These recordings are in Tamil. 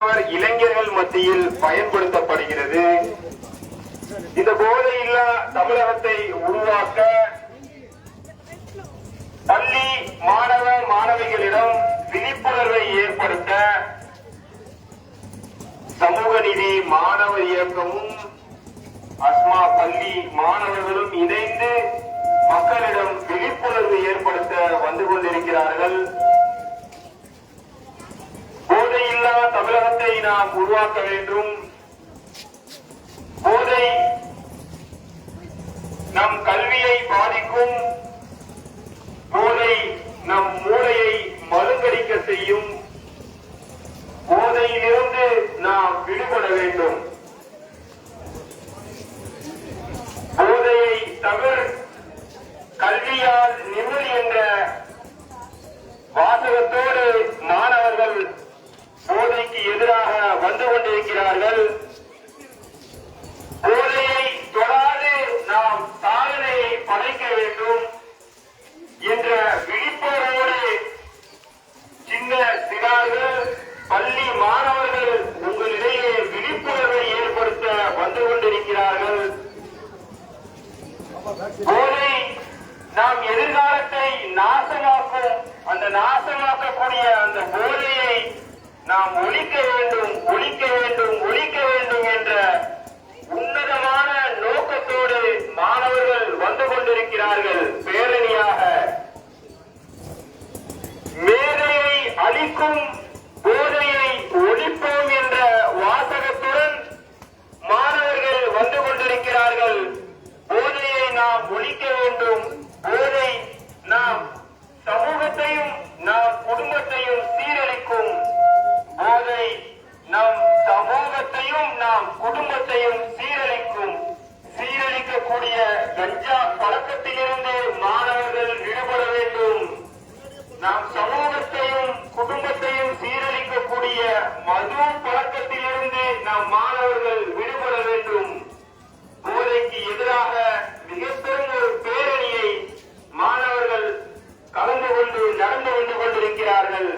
இளைஞர்கள் மத்தியில் பயன்படுத்தப்படுகிறது. இந்த போதையில்லா தமிழகத்தை உருவாக்க பள்ளி மாணவ மாணவிகளிடம் விழிப்புணர்வை ஏற்படுத்த சமூக நீதி மாணவர் இயக்கமும் அஸ்மா பள்ளி மாணவர்களும் இணைந்து மக்களிடம் விழிப்புணர்வு ஏற்படுத்த வந்து கொண்டிருக்கிறார்கள். போதை இல்லா தமிழகத்தை நாம் உருவாக்க வேண்டும். போதை நம் கல்வியை பாதிக்கும். போதை நம் மூளையை மழுங்கடிக்க செய்யும். போதையிலிருந்து நாம் விடுபட வேண்டும் போதையை தவிர கல்வியால் நிம்மதி என்ற வாசகத்தோடு மாணவர்கள் போதைக்கு எதிராக வந்து கொண்டிருக்கிறார்கள். கோதையை தொடாது நாம் சாதனையை படைக்க வேண்டும் என்ற விழிப்புணர்வோடு சின்ன சிறார்கள் பள்ளி மாணவர்கள் உங்களிடையே விழிப்புணர்வை ஏற்படுத்த வந்து கொண்டிருக்கிறார்கள். கோதை நாம் எதிர்காலத்தை நாசமாக்கும் அந்த நாசமாக்கக்கூடிய அந்த போதையை நாம் ஒழிக்க வேண்டும் ஒழிக்க வேண்டும் ஒழிக்க வேண்டும் என்ற உன்னதமான நோக்கத்தோடு மாணவர்கள் வந்து கொண்டிருக்கிறார்கள் பேரணியாக மேதையை அளிக்கும் போதையை ஒழிப்போம் என்ற வாசகத்துடன் மாணவர்கள் வந்து கொண்டிருக்கிறார்கள் போதையை நாம் ஒழிக்க வேண்டும் போதை நாம் சமூகத்தையும் நாம் குடும்பத்தையும் சீரழிக்கும் போதை நம் சமூகத்தையும் நாம் குடும்பத்தையும் சீரழிக்கும் சீரழிக்கக்கூடிய கஞ்சா பழக்கத்திலிருந்து மாணவர்கள் விடுபட வேண்டும் நாம் சமூகத்தையும் குடும்பத்தையும் சீரழிக்கக்கூடிய மது பழக்கத்திலிருந்து நாம் மாணவர்கள் விடுபட வேண்டும் போதைக்கு எதிராக மிகப்பெரும் ஒரு பேரணியை மாணவர்கள் கலந்து கொண்டு நடந்து வந்து கொண்டிருக்கிறார்கள்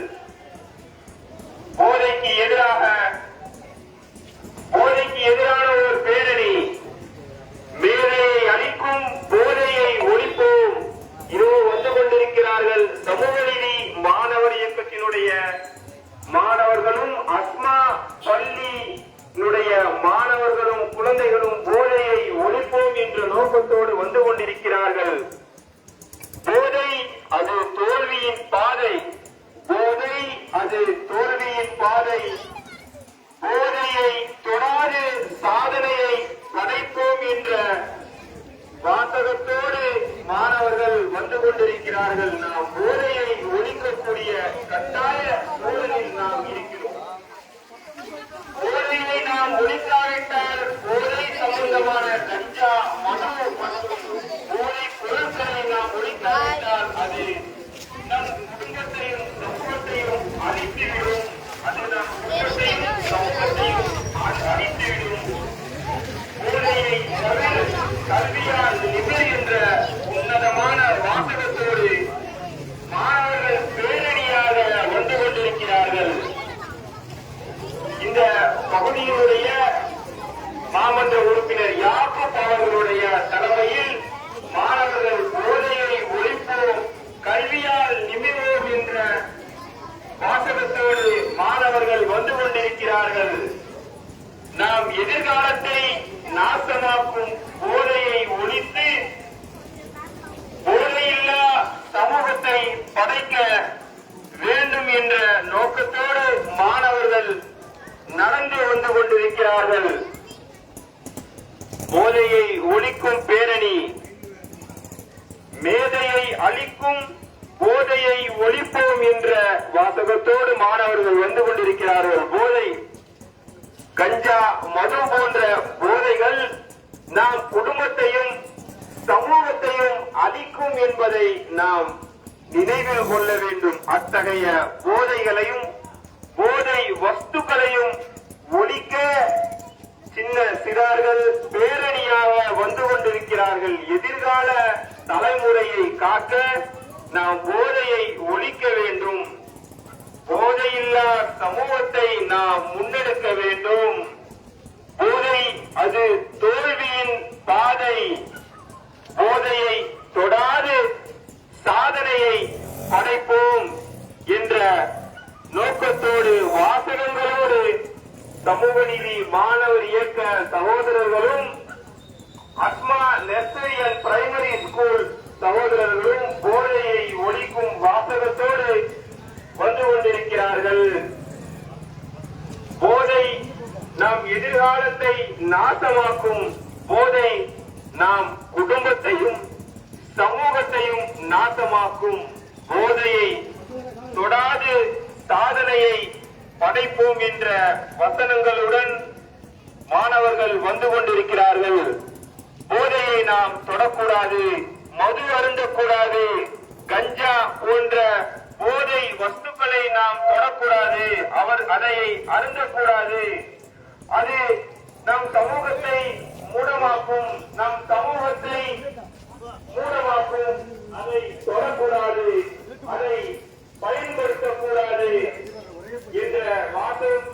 போதைக்கு எதிராக போதைக்கு எதிரான ஒரு பேரணி மேலையை அளிக்கும் போதையை ஒழிப்போம் இதோ வந்து கொண்டிருக்கிறார்கள் சமூக நீதி மாணவர் இயக்கத்தினுடைய மாணவர்களும் அஸ்மா பள்ளியினுடைய மாணவர்களும் குழந்தைகளும் போதையை ஒழிப்போம் என்ற நோக்கத்தோடு வந்து கொண்டிருக்கிறார்கள் போதை அது தோல்வியின் பாதை போதை அது தோல்வியின் பாதை போதையை தொடாது சாதனையை படைப்போம் என்ற வாசகத்தோடு அவர்கள் வந்து கொண்டிருக்கிறார்கள். நாம் போதை ஒழிக்கக்கூடிய கட்டாய சூழலில் நாம் இருக்கிறோம் போதையை நாம் ஒழிக்காவிட்டால் போதை சம்பந்தமான கஞ்சா மது மற்றும் போதை பொருட்களை நாம் ஒழிக்காவிட்டால் அது நம் குடும்பத்தையும் சமூகத்தையும் அழித்துவிடும் அது நம் குடும்பத்தையும் சமூகத்தையும் அ- அழித்துவிடும் போதையை தவிர கல்வியால் நிபுணர் என்ற உன்னதமான வாசகத்தோடு மாணவர்கள் பேரணியாக வந்து கொண்டிருக்கிறார்கள் இந்த பகுதியினுடைய மாமன்ற உறுப்பினர் யாக்கூப் அவர்களுடைய தலைமையில் மாணவர்கள் போதையை ஒழிப்போம் கல்வியால் நிமிர்வோம் என்ற வாசகத்தோடு மாணவர்கள் வந்து கொண்டிருக்கிறார்கள் நாம் எதிர்காலத்தை நாசமாக்கும் போதையை ஒழித்து போதையில்லா சமூகத்தை படைக்க வேண்டும் என்ற நோக்கத்தோடு மாணவர்கள் நடந்து வந்து வருகிறார்கள் போதையை ஒழிக்கும் பேரணி. மேதையை அழிக்கும் போதையை ஒழிப்போம் என்ற வாசகத்தோடு மாணவர்கள் வந்து கொண்டிருக்கிறார்கள். போதை கஞ்சா மது போன்ற போதைகள் நாம் குடும்பத்தையும் சமூகத்தையும் அழிக்கும் என்பதை நாம் நினைவில் கொள்ள வேண்டும். அத்தகைய போதைகளையும் போதை வஸ்துக்களையும் ஒழிக்க சின்ன சிறார்கள் பேரணியாக வந்து கொண்டிருக்கிறார்கள். எதிர்கால தலைமுறையை காக்க நாம் போதையை ஒழிக்க வேண்டும். போதையில்லா சமூகத்தை நாம் முன்னெடுக்க வேண்டும். போதை அது தோல்வியின் பாதை. போதையை தொடாது சாதனையை படைப்போம் என்ற நோக்கத்தோடு வாசகங்களோடு சமூக நீதி மாணவர் இயக்க சகோதரர்களும் Asma nursery and primary school சகோதரர்களும் போதையை ஒழிக்கும் வாசகத்தோடு வந்து கொண்டிருக்கிறார்கள். போதை நம் எதிர்காலத்தை நாசமாக்கும். போதை நாம் குடும்பத்தையும் சமூகத்தையும் நாசமாக்கும். போதையை தொடாது சாதனையை படைப்போம் என்ற வசனங்களுடன் மாணவர்கள் வந்து கொண்டிருக்கிறார்கள். போதையை நாம் தொடக்கூடாது மது அருந்தக்கூடாது கஞ்சா போன்ற போதை வஸ்துக்களை நாம் தொடக்கூடாது அவர் அதை அருந்தக்கூடாது. அது நம் சமூகத்தை மூடமாக்கும் நம் சமூகத்தை மூடமாக்கும். அதை தொடக்கூடாது அதை பயன்படுத்தக்கூடாது என்ற வாசம்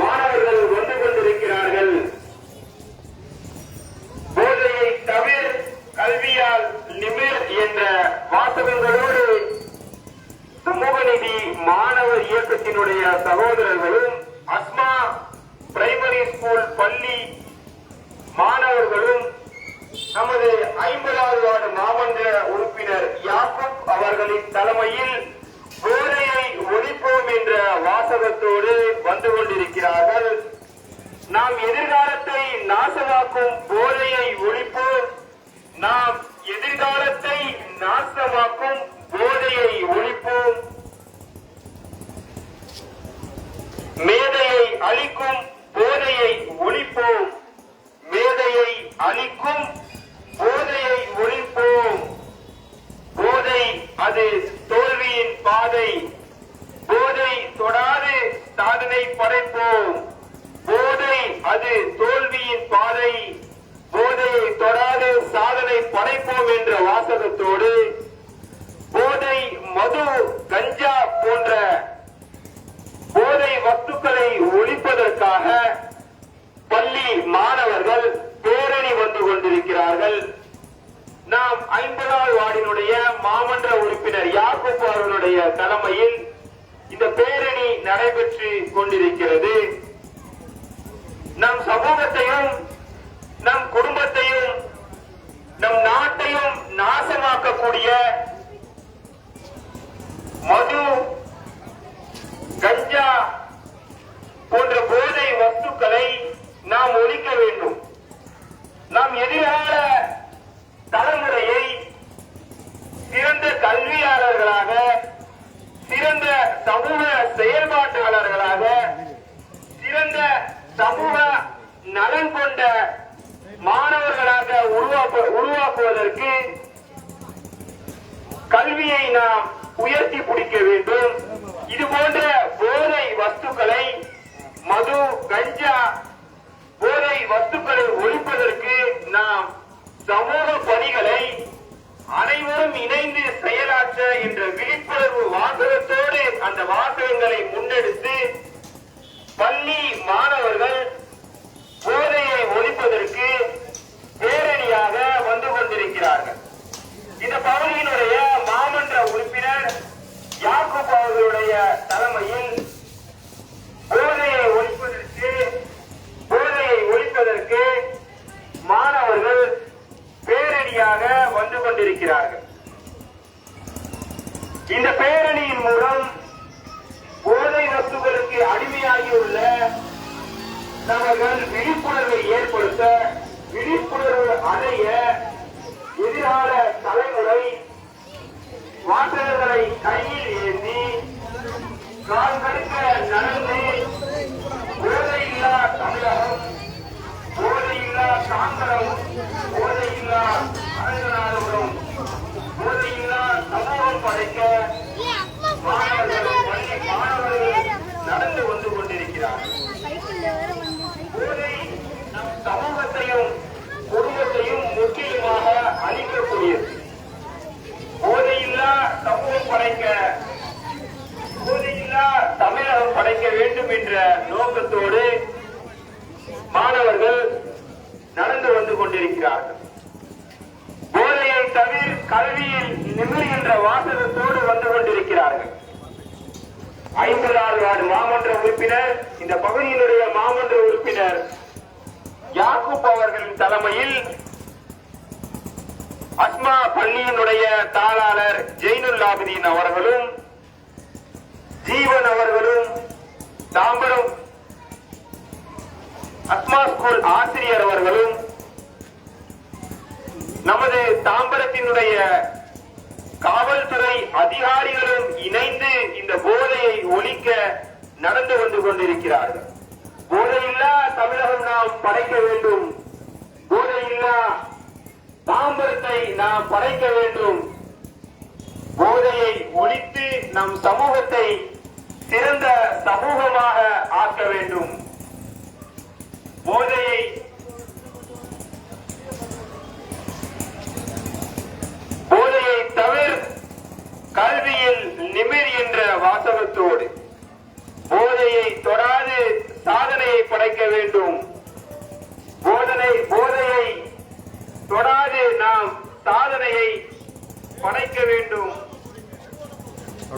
மாணவர்கள் வந்து கொண்டிருக்கிறார்கள் போதையை தவிர கல்வியால் நிமிர் என்ற வாசகங்களோடு சமூக நீதி மாணவர் இயக்கத்தினுடைய சகோதரர்களும் அஸ்மா பிரைமரி ஸ்கூல் பள்ளி மாணவர்களும் நமது ஐம்பதாவது வார்டு மாமன்ற உறுப்பினர் யாக்கூப் அவர்களின் தலைமையில் போதையை ஒழிப்போம் என்ற வாசகத்தோடு வந்து கொண்டிருக்கிறார்கள் நாம் எதிர்காலத்தை நாசமாக்கும் போதையை ஒழிப்போம் நாம் எதிர்காலத்தை நாசமாக்கும் போதையை ஒழிப்போம் மேதையை அழிக்கும் போதையை ஒழிப்போம். மேதையை அழிக்கும் போதையை ஒழிப்போம். போதை அது தோல்வியின் பாதை. போதை தொடாது சாதனை படைப்போம். போதை அது தோல்வியின் பாதை. போதையை தொடாது சாதனை படைப்போம் என்ற வாசகத்தோடு போதை மது கஞ்சா போன்ற வஸ்துக்களை ஒழிப்பதற்காக பள்ளி மாணவர்கள் பேரணி வந்து கொண்டிருக்கிறார்கள். நாம் ஐம்பதாவது வார்டினுடைய மாமன்ற உறுப்பினர் யாக்கூப் அவர்களுடைய தலைமையில் இந்த பேரணி நடைபெற்று கொண்டிருக்கிறது நம் சமூகத்தையும் நம் குடும்பத்தையும் நம் நாட்டையும் நாசமாக்கக்கூடிய மது கஞ்சா போன்ற போதை வஸ்துக்களை நாம் ஒழிக்க வேண்டும் நாம் எதிர்கால தலைமுறையை சிறந்த கல்வியாளர்களாக சிறந்த சமூக செயல்பாட்டாளர்களாக சிறந்த சமூக நலன் கொண்ட மாணவர்களாக உருவாக்க உருவாக்குவதற்கு கல்வியை நாம் உயர்த்தி பிடிக்க வேண்டும் இது போன்ற போதை வஸ்துக்களை மது கஞ்சா போதை வஸ்துக்களை ஒழிப்பதற்கு நாம் சமூக பணிகளை அனைவரும் இணைந்து செயலாற்ற என்ற விழிப்புணர்வு வாசகத்தோடு அந்த வாசகங்களை முன்னெடுத்து பள்ளி மாணவர்கள் போதையை ஒழிப்பதற்கு பேரணியாக வந்து கொண்டிருக்கிறார்கள். இந்த பகுதியினுடைய மாமன்ற உறுப்பினர் யாக்கூப் அவர்களுடைய தலைமையில் போதையை ஒழிப்பதற்கு போதையை மாணவர்கள் பேரணியாக வந்து கொண்டிருக்கிறார்கள். இந்த பேரணியின் மூலம் போதை வஸ்துகளுக்கு அடிமையாகியுள்ள நபர்கள் விழிப்புணர்வை ஏற்படுத்த விழிப்புணர்வு அடைய எதிர்கால தலைமுறை வாசகர்களை கையில் ஏந்தி கால் கடுக்க நடந்து போதையில்லா தமிழகம் போதையில்லா சாந்தரம் போதையில்லா அரங்கநாதபுரம் போதையில்லா சமூகம் படைக்க மாணவர்கள் பள்ளி நடந்து வந்து கொண்டிருக்கிறார்கள் போதை நம் சமூகத்தையும் குடும்பத்தையும் முக்கியமாக அழிக்கக்கூடியது. போதையில்லா சமூகம் படைக்க வேண்டும் என்ற நோக்கத்தோடு மாணவர்கள் நடந்து வந்து கொண்டிருக்கிறார்கள். போதையை தவிர கல்வியில் நிமிர்கின்ற வாசகத்தோடு வந்து கொண்டிருக்கிறார்கள். ஐம்பதாவது வார்டு மாமன்ற உறுப்பினர் இந்த பகுதியினுடைய மாமன்ற உறுப்பினர் யாக்கூப் அவர்களின் தலைமையில் அஸ்மா பள்ளியினுடைய தாளாளர் ஜெயினுல்லாபுதீன் அவர்களும் ஜீவன் அவர்களும் தாம்பரம் அத்மா ஸ்கூல் ஆசிரியர் அவர்களும் நமது தாம்பரத்தினுடைய காவல்துறை அதிகாரிகளும் இணைந்து இந்த போதையை ஒழிக்க நடந்து வந்து கொண்டிருக்கிறார்கள். போதையில்லா தமிழகம் நாம் படைக்க வேண்டும். போதையில்லா தாம்பரத்தை நாம் படைக்க வேண்டும். போதையை ஒழித்து நம் சமூகத்தை சிறந்த சமூகமாக ஆக்க வேண்டும். போதையை போதையை தவிர கல்வியில் நிமிர் என்ற வாசகத்தோடு போதையை தொடாது சாதனையை படைக்க வேண்டும். போதனை போதையை தொடாது நாம் சாதனையை படைக்க வேண்டும்.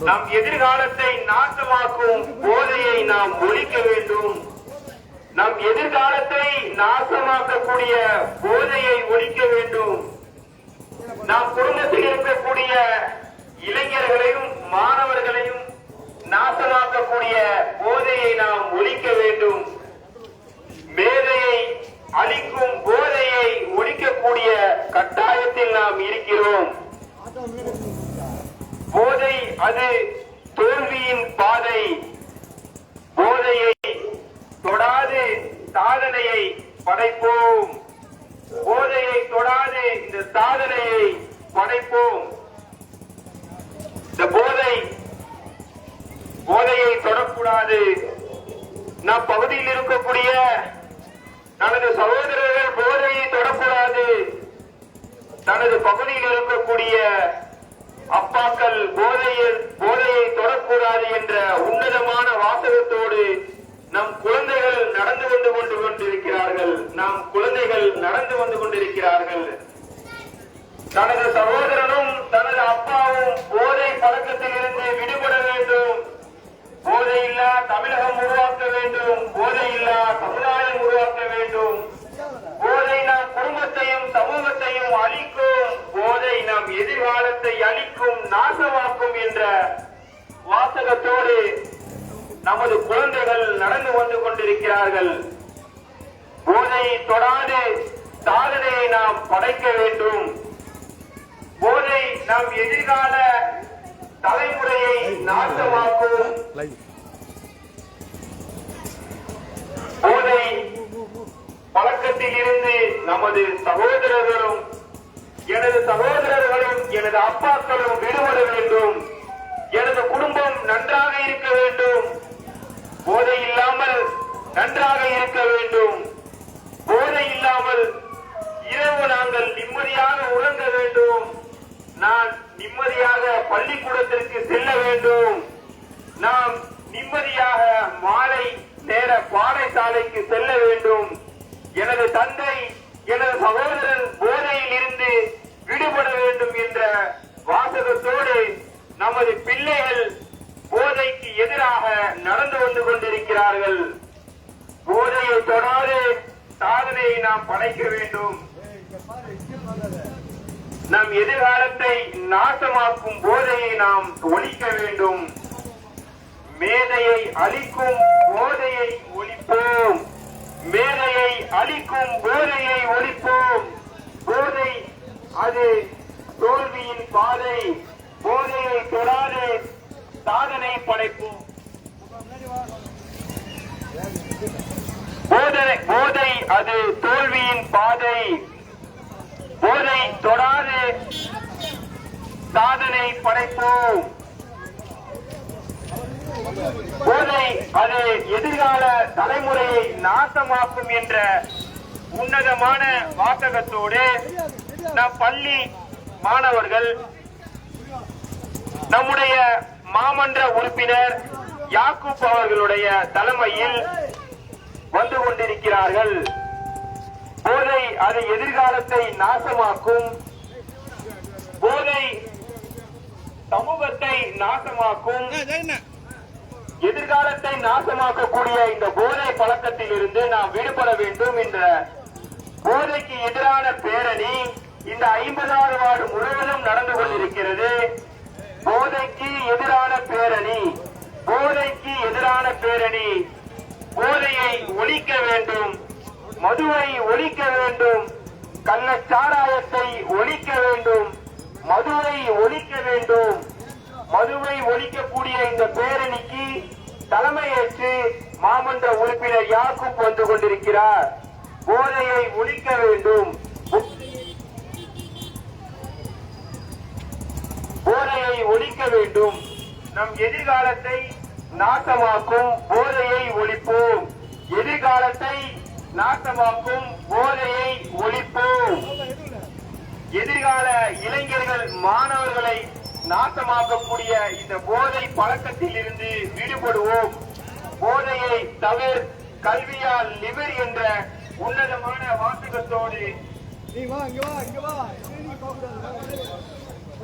நம் எதிர்காலத்தை நாசமாக்கும் போதையை நாம் ஒழிக்க வேண்டும். நம் எதிர்காலத்தை நாசமாக்கக்கூடிய போதையை ஒழிக்க வேண்டும். நம் குடும்பத்தில் இருக்கக்கூடிய இளைஞர்களையும் மாணவர்களையும் நாசமாக்கக்கூடிய போதையை நாம் ஒழிக்க வேண்டும். மேதையை அளிக்கும் போதையை ஒழிக்கக்கூடிய கட்டாயத்தில் நாம் இருக்கிறோம். போதை அது தோல்வியின் பாதை. போதையை தொடாது சாதனையை படைப்போம். போதையை தொடாது இந்த சாதனையை படைப்போம். இந்த போதை போதையை தொடக்கூடாது. நம் பகுதியில் இருக்கக்கூடிய நமது சகோதரர்கள் போதையை தொடக்கூடாது. தனது பகுதியில் இருக்கக்கூடிய அப்பாக்கள் போதையில் போதையை தொடக்கூடாது என்ற உன்னதமான வாசகத்தோடு நம் குழந்தைகள் நடந்து கொண்டு கொண்டு கொண்டிருக்கிறார்கள் நம் குழந்தைகள் நடந்து வந்து கொண்டிருக்கிறார்கள் தனது சகோதரனும் தனது அப்பாவும் போதை பழக்கத்தில் இருந்து விடுபட வேண்டும் போதையில்லா தமிழகம் உருவாக்க வேண்டும் போதையில்லா சமுதாயம் உருவாக்க வேண்டும் போதை நம் குடும்பத்தையும் சமூகத்தையும் அழிக்கும் போதை நம் எதிர்காலத்தை அழிக்கும் நாசமாக்கும் என்ற வாசகத்தோடு நமது குழந்தைகள் நடந்து வந்து கொண்டிருக்கிறார்கள் போதையை தொடாது சாதனையை நாம் படைக்க வேண்டும் போதை நம் எதிர்கால தலைமுறையை நாசமாக்கும் போதை பழக்கத்தில் இருந்து நமது சகோதரர்களும் எனது சகோதரர்களும் எனது அப்பாக்களும் விடுபட வேண்டும். எனது குடும்பம் நன்றாக இருக்க வேண்டும். போதை இல்லாமல் நன்றாக இருக்க வேண்டும். போதை இல்லாமல் இரவு நாங்கள் நிம்மதியாக உறங்க வேண்டும். நான் நிம்மதியாக பள்ளிக்கூடத்திற்கு செல்ல வேண்டும். நாம் நிம்மதியாக மாலை நேர பாடசாலைக்கு செல்ல வேண்டும். எனது தந்தை எனது சகோதரன் போதையில் இருந்து விடுபட வேண்டும் என்ற வாசகத்தோடு நமது பிள்ளைகள் போதைக்கு எதிராக நடந்து வந்து கொண்டிருக்கிறார்கள். போதையை தொடாது சாதனையை நாம் படைக்க வேண்டும். நம் எதிர்காலத்தை நாசமாக்கும் போதையை நாம் ஒழிக்க வேண்டும். மேதையை அழிக்கும் போதையை ஒழிப்போம். மேதையை அழிக்கும் போதையை ஒழிப்போம். போதை அது தோல்வியின் பாதை. போதையை தொடாது சாதனை படைப்போம். போதை அது தோல்வியின் பாதை. போதை தொடாது சாதனை படைப்போம். போதை அது எதிர்கால தலைமுறையை நாசமாக்கும் என்ற உன்னதமான வாசகத்தோடு நம் பள்ளி மாணவர்கள் நம்முடைய மாமன்ற உறுப்பினர் யாக்கூப் அவர்களுடைய தலைமையில் வந்து கொண்டிருக்கிறார்கள். போதை அது எதிர்காலத்தை நாசமாக்கும். போதை சமூகத்தை நாசமாக்கும். எதிர்காலத்தை நாசமாக்கக்கூடிய இந்த போதை பழக்கத்தில் இருந்து நாம் விடுபட வேண்டும் என்ற போதைக்கு எதிரான பேரணி இந்த ஐம்பதாவது வார்டு முழுவதும் நடந்து கொண்டிருக்கிறது. போதைக்கு எதிரான பேரணி போதைக்கு எதிரான பேரணி போதையை ஒழிக்க வேண்டும் மதுவை ஒழிக்க வேண்டும் கள்ளச்சாராயத்தை ஒழிக்க வேண்டும் மதுவை ஒழிக்க வேண்டும். மதுவை ஒழிக்கக்கூடிய இந்த பேரணிக்கு தலைமையேற்று மாமன்ற உறுப்பினர் யாக்கும் வந்து கொண்டிருக்கிறார். போதையை ஒழிக்க வேண்டும். போதையை ஒழிக்க வேண்டும். நம் எதிர்காலத்தை நாட்டமாக்கும் போதையை ஒழிப்போம். எதிர்காலத்தை நாட்டமாக்கும் போதையை ஒழிப்போம். எதிர்கால இளைஞர்கள் மாணவர்களை நாசமாக்கக்கூடிய இந்த போதை பழக்கத்தில் இருந்து விடுபடுவோம். போதையை தவிர கல்வியால் லிவர் என்ற உன்னதமான வாசகத்தோடு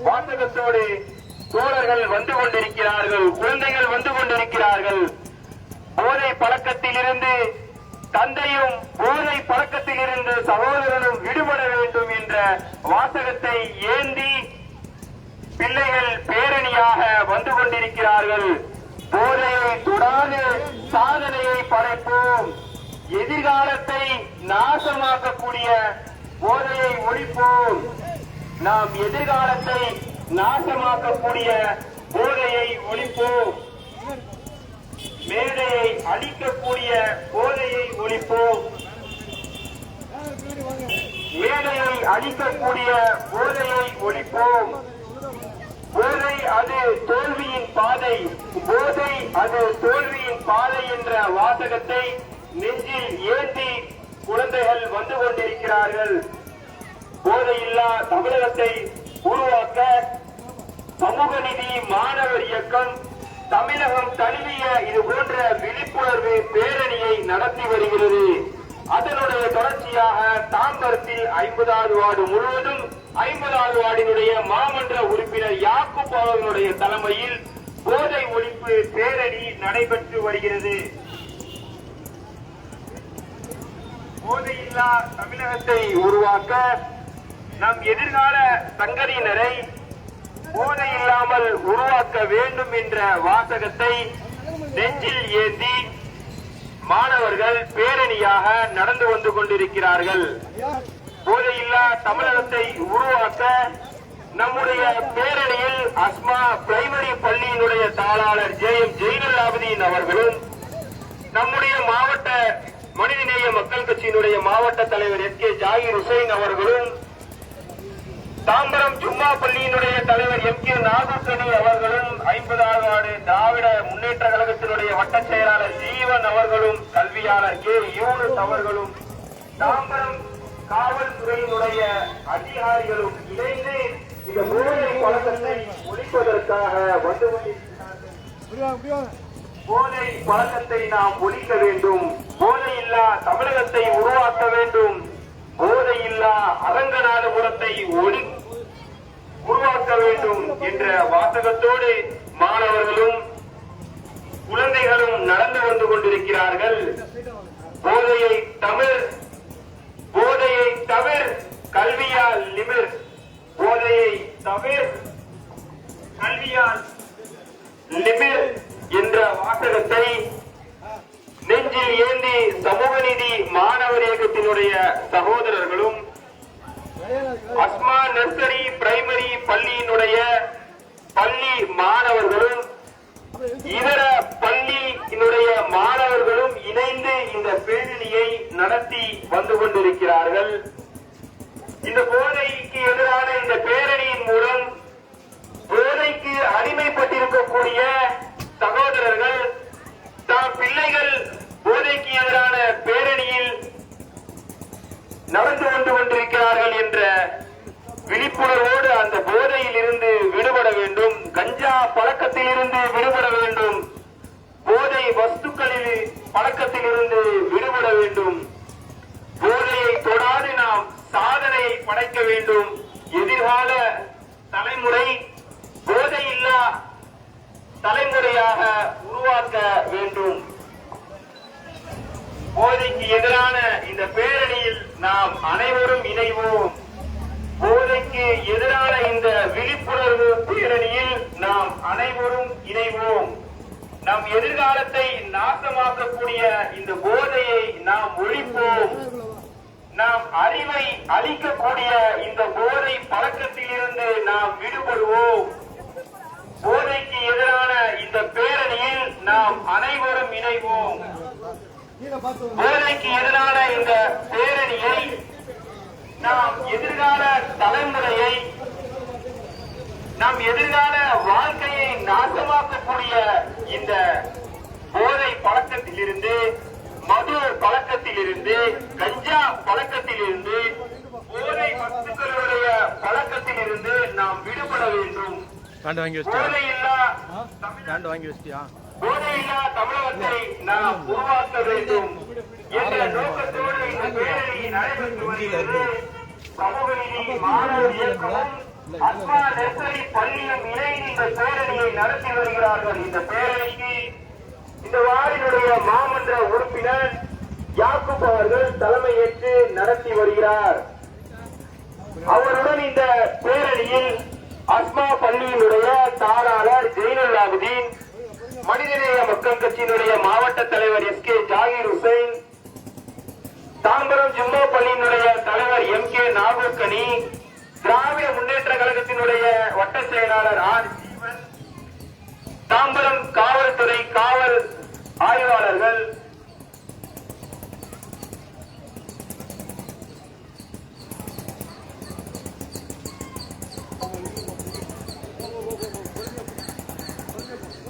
வாசகத்தோடு தோழர்கள் வந்து கொண்டிருக்கிறார்கள் குழந்தைகள் வந்து கொண்டிருக்கிறார்கள். போதை பழக்கத்தில் இருந்து தந்தையும் போதை பழக்கத்தில் இருந்து சகோதரனும் விடுபட வேண்டும் என்ற வாசகத்தை ஏந்தி பிள்ளைகள் பேரணியாக வந்து கொண்டிருக்கிறார்கள். போதையை தொடாது சாதனையை படைப்போம். எதிர்காலத்தை நாசமாக்கக்கூடிய போதையை ஒழிப்போம். நாம் எதிர்காலத்தை நாசமாக்கக்கூடிய போதையை ஒழிப்போம். மேடையை அழிக்கக்கூடிய போதையை ஒழிப்போம். மேடையை அழிக்கக்கூடிய போதையை ஒழிப்போம். போதை அது தோல்வியின் பாதை போதை அது தோல்வியின் பாதை என்ற வாசகத்தை நெஞ்சில் ஏந்தி குழந்தைகள் வந்து கொண்டிருக்கிறார்கள். போதையில்லா தமிழகத்தை உருவாக்க சமூக நிதி மாணவர் இயக்கம் தமிழகம் தழுவிய இது போன்ற விழிப்புணர்வு பேரணியை நடத்தி வருகிறது. அதனுடைய தொடர்ச்சியாக தாம்பரத்தில் ஐம்பதாவது வார்டு முழுவதும் ஐம்பதாவது வார்டினுடைய மாமன்ற உறுப்பினர் யாக்கு அவர்களுடைய தலைமையில் போதை ஒழிப்பு பேரணி நடைபெற்று வருகிறது. போதையில்லா தமிழகத்தை உருவாக்க நம் எதிர்கால சங்கதியினரை போதை இல்லாமல் உருவாக்க வேண்டும் என்ற வாசகத்தை நெஞ்சில் ஏந்தி மாணவர்கள் பேரணியாக நடந்து வந்து கொண்டிருக்கிறார்கள். போதையில்லா தமிழகத்தை உருவாக்க நம்முடைய பேரணியில் அஸ்மா பிரைமரி பள்ளியினுடைய தாளாளர் ஜே எம் ஜெயினுல் அவர்களும் நம்முடைய மாவட்ட மனிதநேய மக்கள் கட்சியினுடைய மாவட்ட தலைவர் எஸ் கே ஜாகிர் ஹுசைன் அவர்களும் தாம்பரம் ஜும்மா பள்ளியினுடைய தலைவர் எம் கே நாகூர்கனி அவர்களும் ஐம்பதாவது ஆண்டு திராவிட முன்னேற்ற கழகத்தினுடைய வட்ட செயலாளர் ஜீவன் அவர்களும் கல்வியாளர் கே யூனஸ் அவர்களும் தாம்பரம் காவல்துறையினுடைய அதிகாரிகளும் இணைந்து இந்த போதை பழக்கத்தை ஒழிப்பதற்காக வந்து போதை பழக்கத்தை நாம் ஒழிக்க வேண்டும். போதை இல்லா தமிழகத்தை உருவாக்க வேண்டும். போதை இல்லா அரங்கநாதபுரத்தை ஒளி உருவாக்க வேண்டும் என்ற வாசகத்தோடு மாணவர்களும் குழந்தைகளும் நடந்து வந்து கொண்டிருக்கிறார்கள். போதையை தமிழ் போதையை தவிர கல்வியால் நிமிர். போதையை தவிர கல்வியால் நிமிர் என்ற வாசகத்தை நெஞ்சில் ஏந்தி சமூக நீதி மாணவர் இயக்கத்தினுடைய சகோதரர்களும் அஸ்மா நர்சரி பிரைமரி பள்ளியினுடைய பள்ளி மாணவர்களும் இதர பள்ளியினுடைய மாணவர்களும் இணைந்து இந்த பேரணியை நடத்தி வந்து கொண்டிருக்கிறார்கள். இந்த போதைக்கு எதிரான இந்த பேரணியின் மூலம் போதைக்கு அடிமைப்பட்டிருக்கக்கூடிய சகோதரர்கள் தாம் பிள்ளைகள் போதைக்கு எதிரான பேரணியில் நடந்து கொண்டு கொண்டிருக்கிறார்கள் என்ற விழிப்புணர்வோடு அந்த போதையில் இருந்து விடுபட வேண்டும். கஞ்சா பழக்கத்தில் இருந்து விடுபட வேண்டும். போதை வஸ்துக்களில் பழக்கத்திலிருந்து விடுபட வேண்டும். போதையை தொடாது நாம் சாதனை படைக்க வேண்டும். எதிர்கால தலைமுறை போதையில்லா தலைமுறையாக உருவாக்க வேண்டும். போதைக்கு எதிரான இந்த பேரணியில் நாம் அனைவரும் இணைவோம். போதைக்கு எதிரான இந்த விழிப்புணர்வு பேரணியில் நாம் அனைவரும் இணைவோம். நம் எதிர்காலத்தை நாசமாக்கக்கூடிய இந்த போதையை நாம் ஒழிப்போம். நாம் அறிவை அளிக்கக்கூடிய இந்த போதை பழக்கத்திலிருந்து நாம் விடுபடுவோம். போதைக்கு எதிரான இந்த பேரணியில் நாம் அனைவரும் இணைவோம். போதைக்கு எதிரான இந்த பேரணியை நாம் எதிர்கால தலைமுறையை நம் எதிர்கால வாழ்க்கையை நாசமாக்கக்கூடிய இந்த போதை பழக்கத்திலிருந்து மது பழக்கத்திலிருந்து கஞ்சா பழக்கத்திலிருந்து போதை வஸ்துக்களுடைய பழக்கத்திலிருந்து நாம் விடுபட வேண்டும். காண்டு வாங்கி வச்சிட்டியா? போதையில்லா போதையில்லா தமிழகத்தை நாம் உருவாக்க வேண்டும். என்ற நோக்கத்தோடு இந்த பேரணி நடைபெற்று வருகிறது. சமூக நீதி மாணவர் இயக்கமும் அத்மா நெசரி பள்ளியும் இணைந்து இந்த பேரணியை நடத்தி வருகிறார்கள். இந்த பேரணிக்கு இந்த வார்டினுடைய மாமன்ற உறுப்பினர் யாக்குப் அவர்கள் தலைமையேற்று நடத்தி வருகிறார். அவருடன் இந்த பேரணியில் அஸ்மா பள்ளியினுடைய தாராளர் ஜெயினுல்லாபுதீன் மனிதநேய மக்கள் கட்சியினுடைய மாவட்ட தலைவர் எஸ் கே ஜாகிர் ஹுசைன் தாம்பரம் ஜும்மா பள்ளியினுடைய தலைவர் எம் கே நாகூர்கனி திராவிட முன்னேற்ற கழகத்தினுடைய வட்ட செயலாளர் ஆர். ஜீவன் தாம்பரம் காவல்துறை காவல் ஆய்வாளர்கள்.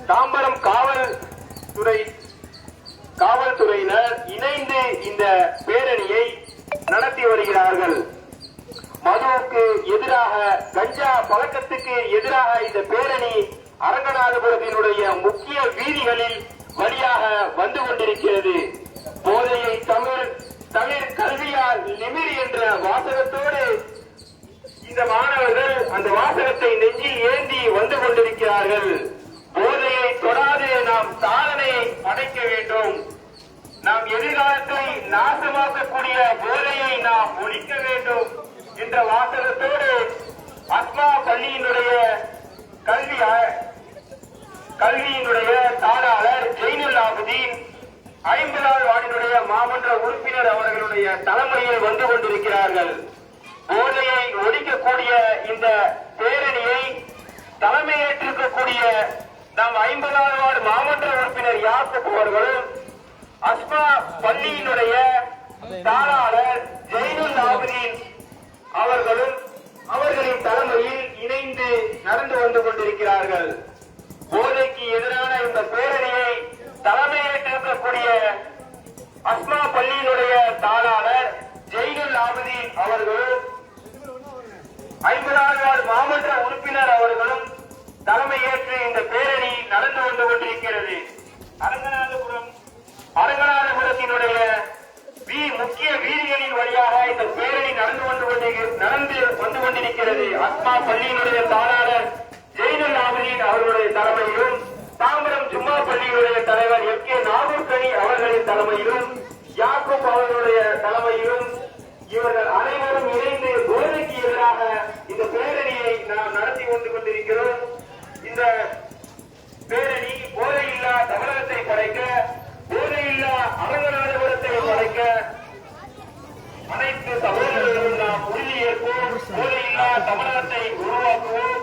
தாம்பரம் காவல்துறை காவல்துறையினர் இணைந்து இந்த பேரணியை நடத்தி வருகிறார்கள். மதுவுக்கு எதிராக கஞ்சா பழக்கத்துக்கு எதிராக இந்த பேரணி அரங்கநாதபுரத்தினுடைய முக்கிய வீதிகளில் வழியாக வந்து கொண்டிருக்கிறது. போதையை தமிழ் தமிழ் கல்வியால் நிமிர் என்ற வாசகத்தோடு இந்த மாணவர்கள் அந்த வாசகத்தை நெஞ்சில் ஏந்தி வந்து கொண்டிருக்கிறார்கள். போதையை தொடாது நாம் சாதனையை படைக்க வேண்டும். நாம் எதிர்காலத்தை நாசமாக்கக்கூடிய போதையை நாம் ஒழிக்க வேண்டும். என்ற வாசகத்தோடு அத்மா பள்ளியினுடைய கல்வி கல்வியினுடைய தாளாளர் ஜெயினுல்லாபுதீன் ஆபுதீன் ஐம்பதாவது வார்டினுடைய மாமன்ற உறுப்பினர் அவர்களுடைய தலைமையில் வந்து கொண்டிருக்கிறார்கள். போதையை ஒழிக்கக்கூடிய இந்த பேரணியை தலைமையேற்றிருக்கக்கூடிய நம் ஐம்பதாவது வார்டு மாமன்ற உறுப்பினர் யாசப் அவர்களும் அஸ்மா பள்ளியினுடைய தாளாளர் ஜெயினுல் ஆபுதீன் அவர்களும் அவர்களின் தலைமையில் இணைந்து நடந்து வந்து கொண்டிருக்கிறார்கள் போதைக்கு எதிரான இந்த பேரணியை தலைமையேற்றிருக்கக்கூடிய அஸ்மா பள்ளியினுடைய தாளாளர் ஜெயினுல் ஆபுதீன் அவர்களும் ஐம்பதாவது வார்டு மாமன்ற உறுப்பினர் அவர்களும் தலைமையேற்று இந்த பேரணி நடந்து வந்து கொண்டிருக்கிறது அரங்கநாதபுரம் அரங்கநாதபுரத்தினுடைய வி முக்கிய வீதிகளின் வழியாக இந்த பேரணி நடந்து வந்து கொண்டிரு- நடந்து வந்து கொண்டிருக்கிறது அஸ்மா பள்ளியினுடைய தாளாளர் ஜெயினுல் ஆபுதீன் அவர்களுடைய தலைமையிலும் தாம்பரம் ஜும்மா பள்ளியினுடைய தலைவர் எம் கே நாகூர்கனி அவர்களின் தலைமையிலும் யாக்கூப் அவர்களுடைய தலைமையிலும் இவர்கள் அனைவரும் இணைந்து போதைக்கு எதிராக இந்த பேரணியை நாம் நடத்தி கொண்டு கொண்டிருக்கிறோம். இந்த பேரணி போதையில்லா தமிழகத்தை படைக்க போதையில்லா அரங்கநாதபுரத்தை படைக்க அனைத்து சகோதரர்களும் நாம் உறுதியேற்போம் போதையில்லா தமிழகத்தை உருவாக்குவோம்.